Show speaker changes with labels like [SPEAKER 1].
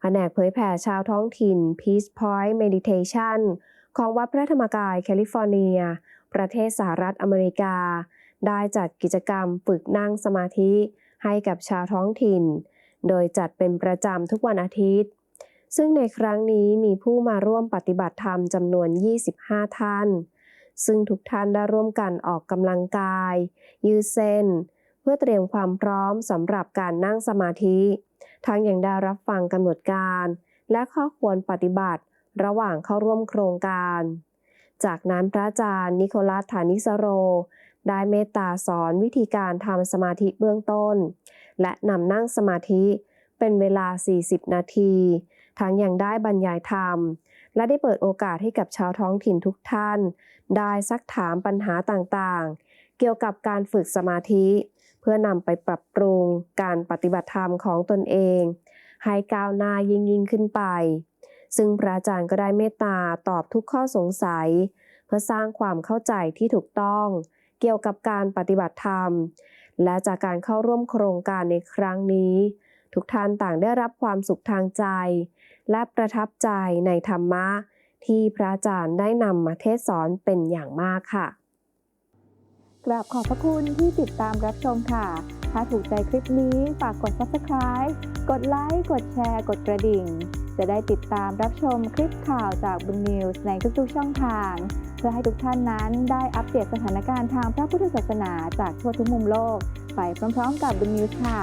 [SPEAKER 1] แผนกเผยแผ่ชาวท้องถิ่น Peace Point Meditation ของวัดพระธรรมกายแคลิฟอร์เนีย ประเทศสหรัฐอเมริกา ได้จัดกิจกรรมฝึกนั่งสมาธิให้กับชาวท้องถิ่น โดยจัดเป็นประจำทุกวันอาทิตย์ ซึ่งในครั้งนี้มีผู้มาร่วมปฏิบัติธรรมจำนวน 25 ท่าน ซึ่งทุกท่านได้ร่วมกันออกกำลังกาย ยืดเส้น เพื่อเตรียมความพร้อมสำหรับการนั่งสมาธิ ทั้งยังได้รับฟังกำหนดการ และข้อควรปฏิบัติ ระหว่างเข้าร่วมโครงการ จากนั้นพระอาจารย์นิโคลัสฐานิสโร ได้เมตตาสอนวิธีการทำสมาธิเบื้องต้น และนำนั่งสมาธิเป็นเวลา 40 นาที ทั้งยังได้บรรยายธรรม และได้เปิดโอกาสให้กับชาวท้องถิ่นทุกท่าน ได้ซักถามปัญหาต่างๆ เกี่ยวกับการฝึกสมาธิ เพื่อนำไปปรับปรุงการปฏิบัติธรรมของตนเอง ให้ก้าวหน้ายิ่งยิ่งขึ้นไป ซึ่งพระอาจารย์ก็ได้เมตตาตอบทุกข้อสงสัย เพื่อสร้างความเข้าใจที่ถูกต้อง เกี่ยวกับการปฏิบัติธรรม และจากการเข้าร่วมโครงการในครั้งนี้ ทุกท่านต่างได้รับความสุขทางใจ และประทับใจในธรรมะที่พระอาจารย์ได้นำมาเทศสอนเป็นอย่างมากค่ะ
[SPEAKER 2] กราบขอบพระคุณที่ติดตามรับชมค่ะ ถ้าถูกใจคลิปนี้ฝากกด subscribe กดไลค์ กดแชร์ กดกระดิ่ง จะได้ติดตามรับชมคลิปข่าวจากบุญนิวส์ในทุกๆช่องทาง เพื่อให้ทุกท่านนั้นได้อัปเดตสถานการณ์ทางพระพุทธศาสนาจากทั่วทุกมุมโลก ไปพร้อมๆกับบุญนิวส์ค่ะ